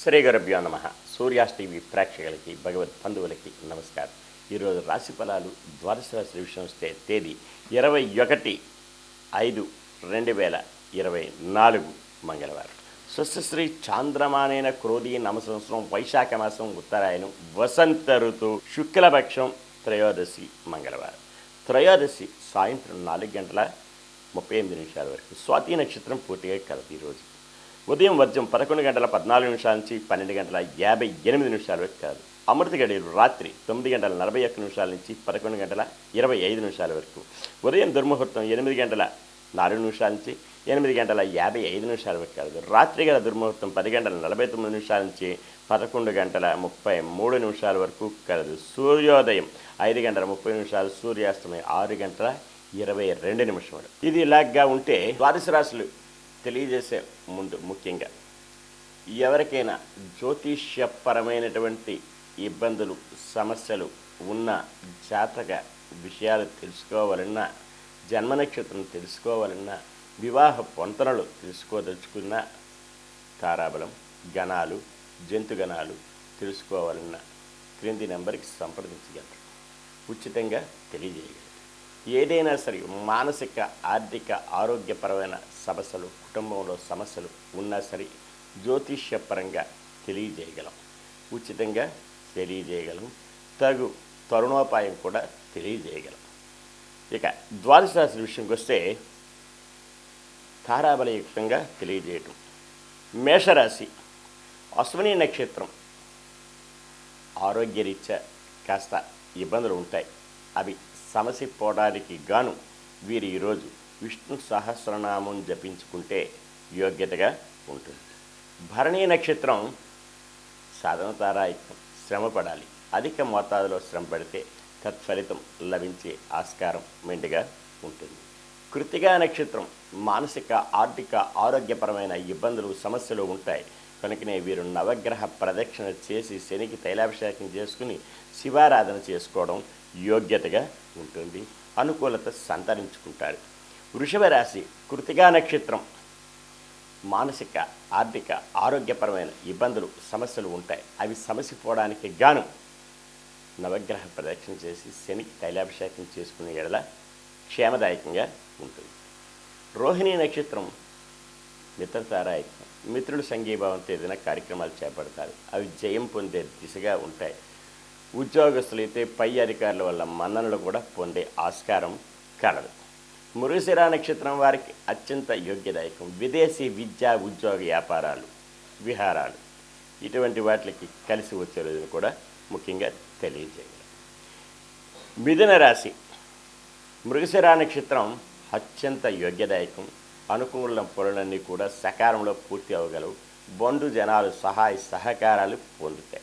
శ్రీ గురభ్యో నమ. సూర్యాస్ టీవీ ప్రేక్షకులకి భగవత్ బంధువులకి నమస్కారం. ఈరోజు రాశి ఫలాలు ద్వాదశ రాశి విషయం వస్తే తేదీ ఇరవై ఒకటి ఐదు రెండు వేల ఇరవై నాలుగు మంగళవారం. స్వస్థశ్రీ చాంద్రమానైన క్రోధి నమ సంవత్సరం వైశాఖ మాసం ఉత్తరాయణం వసంత ఋతు శుక్లపక్షం త్రయోదశి మంగళవారం. త్రయోదశి సాయంత్రం నాలుగు గంటల ముప్పై ఎనిమిది నిమిషాల వరకు. స్వాతి నక్షత్రం పూర్తిగా కలదు ఈరోజు. ఉదయం వర్జం పదకొండు గంటల పద్నాలుగు నిమిషాల నుంచి పన్నెండు గంటల యాభై ఎనిమిది నిమిషాల వరకు కాదు. అమృత గడియలు రాత్రి తొమ్మిది గంటల నలభై ఒక్క నిమిషాల నుంచి పదకొండు గంటల ఇరవై ఐదు నిమిషాల వరకు. ఉదయం దుర్ముహూర్తం ఎనిమిది గంటల నాలుగు నిమిషాల నుంచి ఎనిమిది గంటల యాభై ఐదు నిమిషాల వరకు కాదు. రాత్రి గల దుర్ముహూర్తం పది గంటల నలభై తొమ్మిది నిమిషాల నుంచి పదకొండు గంటల ముప్పై మూడు నిమిషాల వరకు కలదు సూర్యోదయం ఐదు గంటల ముప్పై నిమిషాలు సూర్యాస్తమయం ఆరు గంటల ఇరవై రెండు నిమిషాలు ఇది ఇలాగ్గా ఉంటే ద్వాదశ రాశులు తెలియజేసే ముందు ముఖ్యంగా ఎవరికైనా జ్యోతిష్యపరమైనటువంటి ఇబ్బందులు సమస్యలు ఉన్న జాతక విషయాలు తెలుసుకోవాలన్నా జన్మ నక్షత్రం తెలుసుకోవాలన్నా వివాహ పొంతనలు తెలుసుకోదలుచుకున్న తారాబలం గణాలు జంతుగణాలు తెలుసుకోవాలన్నా క్రింది నెంబర్కి సంప్రదించగలరు. ఉచితంగా తెలియజేయగలరు. ఏదైనా సరే మానసిక ఆర్థిక ఆరోగ్యపరమైన సమస్యలు కుటుంబంలో సమస్యలు ఉన్నా సరే జ్యోతిష్యపరంగా తెలియజేయగలం. ఉచితంగా తెలియజేయగలం. తగు తరుణోపాయం కూడా తెలియజేయగలం. ఇక ద్వాదశ రాశి విషయంకి వస్తే తారాబలయుక్తంగా తెలియజేయటం. మేషరాశి అశ్విని నక్షత్రం ఆరోగ్యరీత్యా కాస్త ఇబ్బందులు ఉంటాయి. అవి సమసిపోవడానికి గాను వీరు ఈరోజు విష్ణు సహస్రనామం జపించుకుంటే యోగ్యతగా ఉంటుంది. భరణీ నక్షత్రం సాధన తారాయుక్తం శ్రమ పడాలి అధిక మోతాదులో శ్రమ పడితే తత్ఫలితం లభించే ఆస్కారం మెండుగా ఉంటుంది. కృతిగా నక్షత్రం మానసిక ఆర్థిక ఆరోగ్యపరమైన ఇబ్బందులు సమస్యలు ఉంటాయి. కనుకనే వీరు నవగ్రహ ప్రదక్షిణ చేసి శనికి తైలాభిషేకం చేసుకుని శివారాధన చేసుకోవడం యోగ్యతగా ఉంటుంది. అనుకూలత సంతరించుకుంటారు వృషభ రాశి కృతిగా నక్షత్రం. మానసిక ఆర్థిక ఆరోగ్యపరమైన ఇబ్బందులు సమస్యలు ఉంటాయి. అవి సమసిపోవడానికి గాను నవగ్రహ ప్రదక్షిణ చేసి శనికి తైలాభిషేకం చేసుకునే ఎడల క్షేమదాయకంగా ఉంటుంది. రోహిణి నక్షత్రం మిత్రతారాయకం మిత్రులు సంఘీభావంతో ఏదైనా కార్యక్రమాలు చేపడతారు. అవి జయం పొందే దిశగా ఉంటాయి. ఉద్యోగస్తులైతే పై అధికారుల వల్ల మన్ననలు కూడా పొందే ఆస్కారం కలదు. మృగశిర నక్షత్రం వారికి అత్యంత యోగ్యదాయకం. విదేశీ విద్యా ఉద్యోగ వ్యాపారాలు విహారాలు. ఇటువంటి వాటికి కలిసి వచ్చే రోజును కూడా ముఖ్యంగా తెలియజేయాలి. మిథున రాశి. మృగశిర నక్షత్రం అత్యంత యోగ్యదాయకం. అనుకూల పనులన్నీ కూడా సకాలంలో పూర్తి అవ్వగలవు. బంధు జనాలు సహాయ సహకారాలు పొందుతాయి.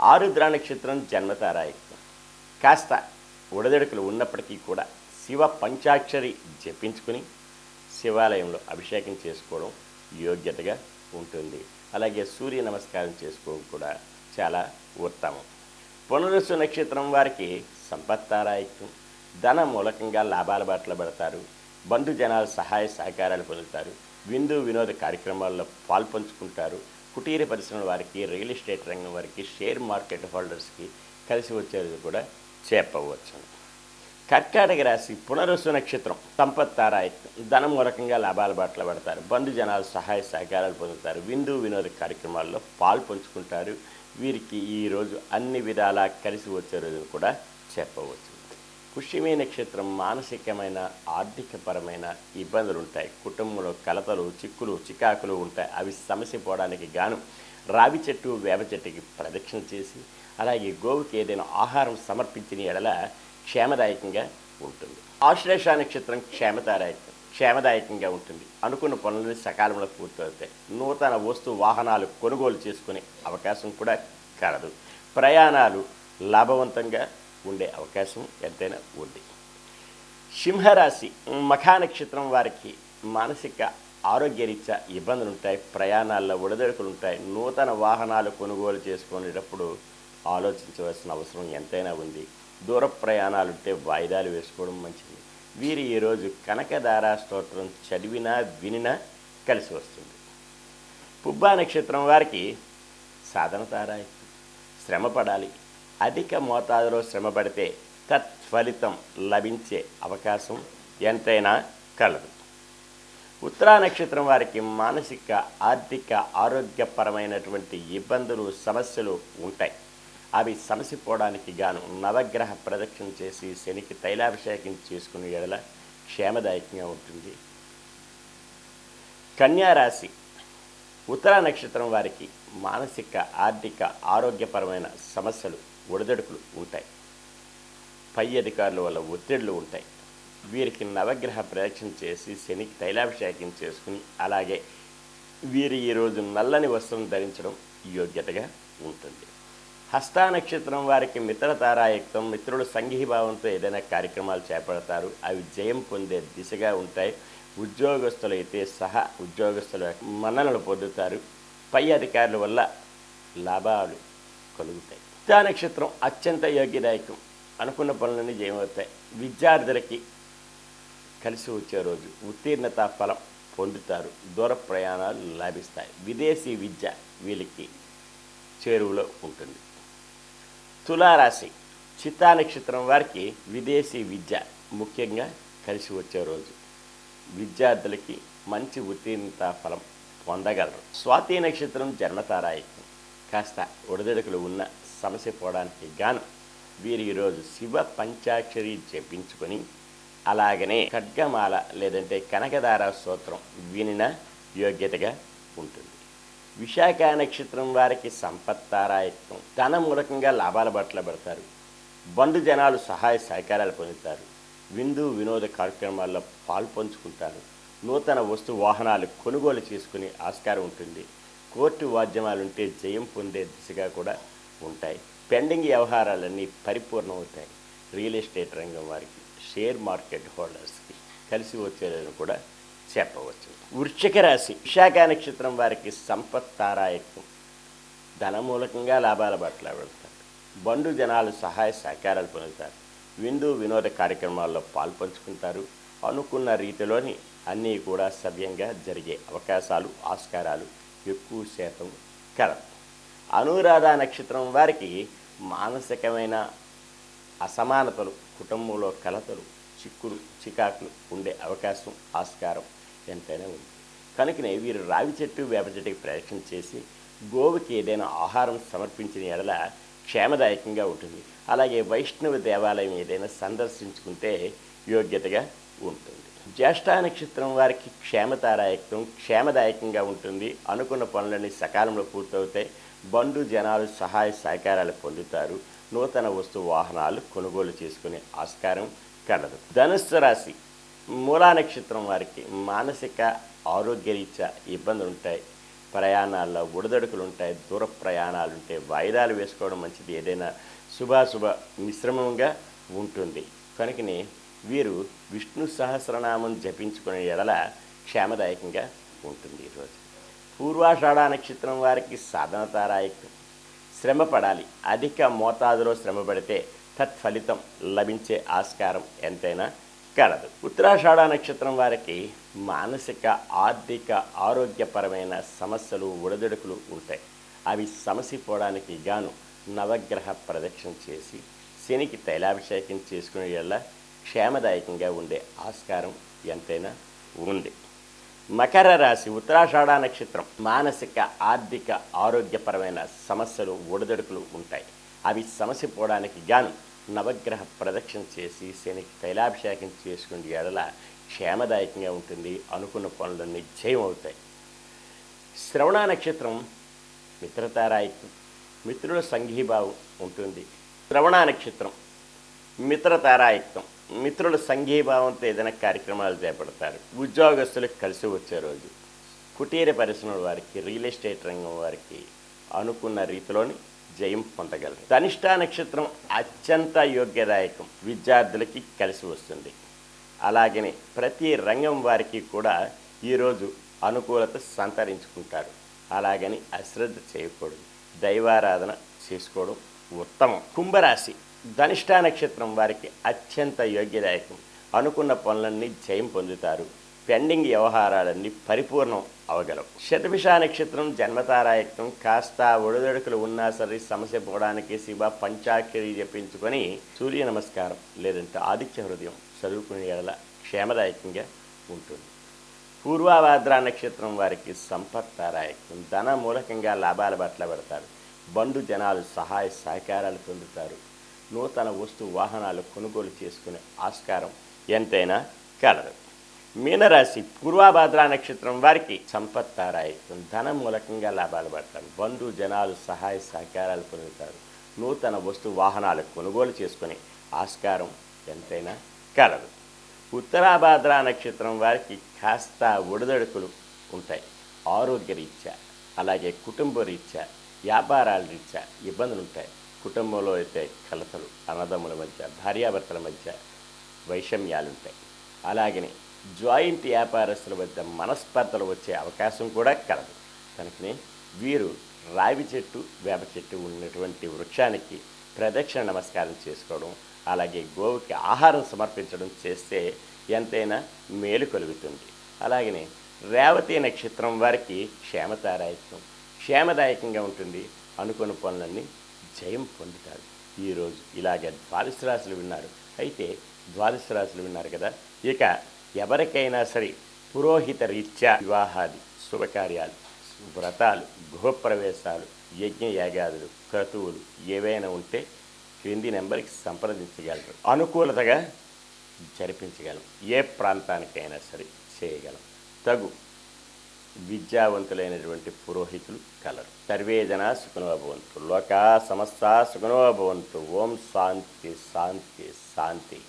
ఆరుద్ర నక్షత్రం జన్మతారాయకం కాస్త ఉడదెడుకులు ఉన్నప్పటికీ కూడా శివ పంచాక్షరి జపించుకుని శివాలయంలో అభిషేకం చేసుకోవడం యోగ్యతగా ఉంటుంది. అలాగే సూర్య నమస్కారం చేసుకోవడం కూడా చాలా ఉత్తమం. పునరుసు నక్షత్రం వారికి సంపత్తారాయత్వం. ధన మూలకంగా లాభాల బాటలు పడతారు. బంధు జనాలు సహాయ సహకారాలు పొందుతారు. విందు వినోద కార్యక్రమాల్లో పాల్పంచుకుంటారు. కుటీర పరిశ్రమల వారికి రియల్ ఎస్టేట్ రంగం వారికి షేర్ మార్కెట్ హోల్డర్స్కి కలిసి వచ్చేది కూడా చెప్పవచ్చు. కర్కాటక రాశి పునరుసు నక్షత్రం సంపత్తారాయత్వం ధనం మూలకంగా లాభాల బాటలు పడతారు. బంధు జనాలు సహాయ సహకారాలు పొందుతారు. విందు వినోద కార్యక్రమాల్లో పాల్పంచుకుంటారు వీరికి ఈరోజు అన్ని విధాలా కలిసి వచ్చే రోజును కూడా చెప్పవచ్చు. పుష్యమే నక్షత్రం మానసికమైన ఆర్థికపరమైన ఇబ్బందులు ఉంటాయి కుటుంబంలో కలతలు చిక్కులు చికాకులు ఉంటాయి. అవి సమస్య పోవడానికి గాను రావి చెట్టు వేప చెట్టుకి ప్రదక్షిణ చేసి అలాగే గోవుకి ఏదైనా ఆహారం సమర్పించిన ఎడల క్షేమదాయకంగా ఉంటుంది. ఆశ్లేష నక్షత్రం క్షేమదాయకం క్షేమదాయకంగా ఉంటుంది. అనుకున్న పనులను సకాలంలో పూర్తవుతాయి. నూతన వస్తు వాహనాలు కొనుగోలు చేసుకునే అవకాశం కూడా కలదు. ప్రయాణాలు లాభవంతంగా ఉండే అవకాశం ఎంతైనా ఉంది. సింహరాశి మఖా నక్షత్రం వారికి మానసిక ఆరోగ్యరీత్యా ఇబ్బందులు ఉంటాయి ప్రయాణాల్లో ఉడదడుకులు ఉంటాయి నూతన వాహనాలు కొనుగోలు చేసుకునేటప్పుడు ఆలోచించవలసిన అవసరం ఎంతైనా ఉంది. దూర ప్రయాణాలు ఉంటే వాయిదాలు వేసుకోవడం మంచిది. వీరు ఈరోజు కనకధారా స్తోత్రం చదివినా వినినా కలిసి వస్తుంది. పుబ్బా నక్షత్రం వారికి సాధన తారాయి. శ్రమ పడాలి అధిక మోతాదులో శ్రమ పడితే తత్ఫలితం లభించే అవకాశం ఎంతైనా కలదు. ఉత్తరా నక్షత్రం వారికి మానసిక ఆర్థిక ఆరోగ్యపరమైనటువంటి ఇబ్బందులు సమస్యలు ఉంటాయి. అవి సమసిపోవడానికి గాను నవగ్రహ ప్రదక్షిణ చేసి శనికి తైలాభిషేకం చేసుకునే ఎడల క్షేమదాయకంగా ఉంటుంది. కన్యారాశి ఉత్తరా నక్షత్రం వారికి మానసిక ఆర్థిక ఆరోగ్యపరమైన సమస్యలు ఒడిదడుకులు ఉంటాయి పై అధికారుల వల్ల ఒత్తిడులు ఉంటాయి. వీరికి నవగ్రహ ప్రదక్షిణ చేసి శనికి తైలాభిషేకం చేసుకుని అలాగే వీరు ఈరోజు నల్లని వస్త్రం ధరించడం యోగ్యతగా ఉంటుంది. హస్తా నక్షత్రం వారికి మిత్రతారాయుక్తం మిత్రుడు సంఘీభావంతో ఏదైనా కార్యక్రమాలు చేపడతారు. అవి జయం పొందే దిశగా ఉంటాయి. ఉద్యోగస్తులు అయితే సహా ఉద్యోగస్తుల మన్ననలు పొందుతారు. పై అధికారుల వల్ల లాభాలు కలుగుతాయి. హస్తా నక్షత్రం అత్యంత యోగ్యదాయకం. అనుకున్న పనులన్నీ జయమవుతాయి. విద్యార్థులకి కలిసి వచ్చే రోజు ఉత్తీర్ణత ఫలం పొందుతారు. దూర ప్రయాణాలు లాభిస్తాయి. విదేశీ విద్య వీళ్ళకి చేరువలో ఉంటుంది. తులారాశి చిత్తా నక్షత్రం వారికి విదేశీ విద్య ముఖ్యంగా కలిసి వచ్చే రోజు. విద్యార్థులకి మంచి ఉత్తీర్ణత ఫలం పొందగలరు. స్వాతి నక్షత్రం జన్మతారాయకం. కాస్త ఒడిదడుకులు ఉన్న సమస్య పోవడానికి గాను వీరు ఈరోజు శివ పంచాక్షరి జపించుకొని అలాగనే ఖడ్గమాల లేదంటే కనకదార స్తోత్రం వినిన యోగ్యతగా ఉంటుంది. విశాఖ నక్షత్రం వారికి సంపత్తారాయత్వం. ధన మూలకంగా లాభాల బట్టలు పెడతారు. బంధు జనాలు సహాయ సహకారాలు పొందుతారు. విందు వినోద కార్యక్రమాల్లో పాల్పంచుకుంటారు నూతన వస్తు వాహనాలు కొనుగోలు చేసుకునే ఆస్కారం ఉంటుంది. కోర్టు వాద్యమాలుంటే జయం పొందే దిశగా కూడా ఉంటాయి. పెండింగ్ వ్యవహారాలన్నీ పరిపూర్ణమవుతాయి. రియల్ ఎస్టేట్ రంగం వారికి షేర్ మార్కెట్ హోల్డర్స్కి కలిసి వచ్చేదని కూడా చెప్పవచ్చు. వృశ్చిక రాశి విశాఖ నక్షత్రం వారికి సంపత్ తారాయకం ధనమూలకంగా లాభాల బట్టలు వెళ్తారు. బండు జనాలు సహాయ సహకారాలు పొందుతారు. విందు వినోద కార్యక్రమాల్లో పాల్పంచుకుంటారు. అనుకున్న రీతిలోని అన్నీ కూడా సవ్యంగా జరిగే అవకాశాలు ఆస్కారాలు ఎక్కువ శాతం కలవు. అనురాధ నక్షత్రం వారికి మానసికమైన అసమానతలు కుటుంబంలో కలతలు చిక్కులు చికాకులు ఉండే అవకాశం ఆస్కారం ఎంతైనా ఉంది. కనుకనే వీరు రావి చెట్టు వేప చెట్టుకి ప్రయత్నం చేసి గోవుకి ఏదైనా ఆహారం సమర్పించిన ఎడల క్షేమదాయకంగా ఉంటుంది. అలాగే వైష్ణవ దేవాలయం ఏదైనా సందర్శించుకుంటే యోగ్యతగా ఉంటుంది. జ్యేష్ఠ నక్షత్రం వారికి క్షేమతారాయకం క్షేమదాయకంగా ఉంటుంది. అనుకున్న పనులన్నీ సకాలంలో పూర్తవుతాయి. బండు జనాలు సహాయ సహకారాలు పొందుతారు. నూతన వస్తు వాహనాలు కొనుగోలు చేసుకునే ఆస్కారం కలదు. ధనుస్సు రాశి. మూలా నక్షత్రం వారికి మానసిక ఆరోగ్యరీత్యా ఇబ్బందులు ఉంటాయి ప్రయాణాల్లో ఉడదడుకులు ఉంటాయి దూర ప్రయాణాలు ఉంటాయి వాయిదాలు వేసుకోవడం మంచిది. ఏదైనా శుభాశుభ మిశ్రమంగా ఉంటుంది. కనుకనే వీరు విష్ణు సహస్రనామం జపించుకునే ఎడల క్షేమదాయకంగా ఉంటుంది ఈరోజు. పూర్వాషాఢ నక్షత్రం వారికి సాధన తారాయకం శ్రమ పడాలి అధిక మోతాదులో శ్రమ పడితే తత్ఫలితం లభించే ఆస్కారం ఎంతైనా కలదు. ఉత్తరాషాఢ నక్షత్రం వారికి మానసిక ఆర్థిక ఆరోగ్యపరమైన సమస్యలు ఒడిదుడుకులు ఉంటాయి. అవి సమసిపోవడానికి గాను నవగ్రహ ప్రదక్షిణ చేసి శనికి తైలాభిషేకం చేసుకునే వల్ల క్షేమదాయకంగా ఉండే ఆస్కారం ఎంతైనా ఉంది. మకర రాశి ఉత్తరాషాఢ నక్షత్రం మానసిక ఆర్థిక ఆరోగ్యపరమైన సమస్యలు ఒడిదడుకులు ఉంటాయి. అవి సమస్య పోవడానికి గాను నవగ్రహ ప్రదక్షిణ చేసి శనికి తైలాభిషేకం చేసుకునే ఎడల క్షేమదాయకంగా ఉంటుంది అనుకున్న పనులన్నీ జయం అవుతాయి. శ్రవణ నక్షత్రం మిత్రతారాయత్వం మిత్రుల సంఘీభావం ఉంటుంది. శ్రవణ నక్షత్రం మిత్రతారాయకం మిత్రుల సంఘీభావంతో ఏదైనా కార్యక్రమాలు చేపడతారు. ఉద్యోగస్తులకు కలిసి వచ్చే రోజు కుటీర పరిశ్రమల వారికి రియల్ ఎస్టేట్ రంగం వారికి అనుకున్న రీతిలోని జయం పొందగలరు. ధనిష్టా నక్షత్రం అత్యంత యోగ్యదాయకం. విద్యార్థులకి కలిసి వస్తుంది. అలాగనే ప్రతి రంగం వారికి కూడా ఈరోజు అనుకూలత సంతరించుకుంటారు. అలాగని అశ్రద్ధ చేయకూడదు. దైవారాధన చేసుకోవడం ఉత్తమం. కుంభరాశి ధనిష్టా నక్షత్రం వారికి అత్యంత యోగ్యదాయకం. అనుకున్న పనులన్నీ జయం పొందుతారు. పెండింగ్ వ్యవహారాలన్నీ పరిపూర్ణం అవగలవు శతభిష నక్షత్రం జన్మతారాయత్వం కాస్త ఒడిదొడుకులు ఉన్నా సరే సమస్య పోవడానికి శివ పంచాక్షరి చెప్పించుకొని సూర్య నమస్కారం లేదంటే ఆదిత్య హృదయం చదువుకునే ఎడల క్షేమదాయకంగా ఉంటుంది. పూర్వాభాద్ర నక్షత్రం వారికి సంపత్తారాయత్వం. ధన మూలకంగా లాభాల పట్ల పెడతారు. బండు జనాలు సహాయ సహకారాలు పొందుతారు. నూతన వస్తు వాహనాలు కొనుగోలు చేసుకునే ఆస్కారం ఎంతైనా కలదు. మీనరాశి పూర్వాభాద్ర నక్షత్రం వారికి సంపత్తారాయకం ధన మూలకంగా లాభాలు పడతారు. బంధు జనాలు సహాయ సహకారాలు పొందుతారు. నూతన వస్తు వాహనాలు కొనుగోలు చేసుకునే ఆస్కారం ఎంతైనా కలదు. ఉత్తరాభాద్ర నక్షత్రం వారికి కాస్త ఒడిదడుకులు ఉంటాయి. ఆరోగ్య రీత్యా అలాగే కుటుంబ రీత్యా వ్యాపారాల రీత్యా ఇబ్బందులు ఉంటాయి కుటుంబంలో అయితే కలతలు అన్నదమ్ముల మధ్య భార్యాభర్తల మధ్య వైషమ్యాలు ఉంటాయి అలాగనే జాయింట్ వ్యాపారస్తుల మధ్య మనస్పర్ధలు వచ్చే అవకాశం కూడా కలదు. కనుకనే వీరు రావి చెట్టు వేప చెట్టు ఉన్నటువంటి వృక్షానికి ప్రదక్షిణ నమస్కారం చేసుకోవడం అలాగే గోవుకి ఆహారం సమర్పించడం చేస్తే ఎంతైనా మేలు కలుగుతుంది. అలాగనే రేవతి నక్షత్రం వారికి క్షేమతారాయకం క్షేమదాయకంగా ఉంటుంది. అనుకున్న పనులన్నీ జయం పొందుతారు. ఈరోజు ఇలాగే ద్వాదశ రాశులు విన్నారు. అయితే ద్వాదశ రాశులు విన్నారు కదా? ఇక ఎవరికైనా సరే పురోహిత రీత్యా వివాహాది శుభకార్యాలు వ్రతాలు గృహప్రవేశాలు యజ్ఞయాగాదులు క్రతువులు ఏవైనా ఉంటే క్రింది నెంబర్కి సంప్రదించగలరు. అనుకూలతగా జరిపించగలం. ఏ ప్రాంతానికైనా సరే చేయగలం. తగు విద్యావంతులైనటువంటి పురోహితులు కలరు. సర్వే జన సుఖనోభవంతు లోకా సమస్త సుఖనోభవంతు ఓం శాంతి శాంతి శాంతి.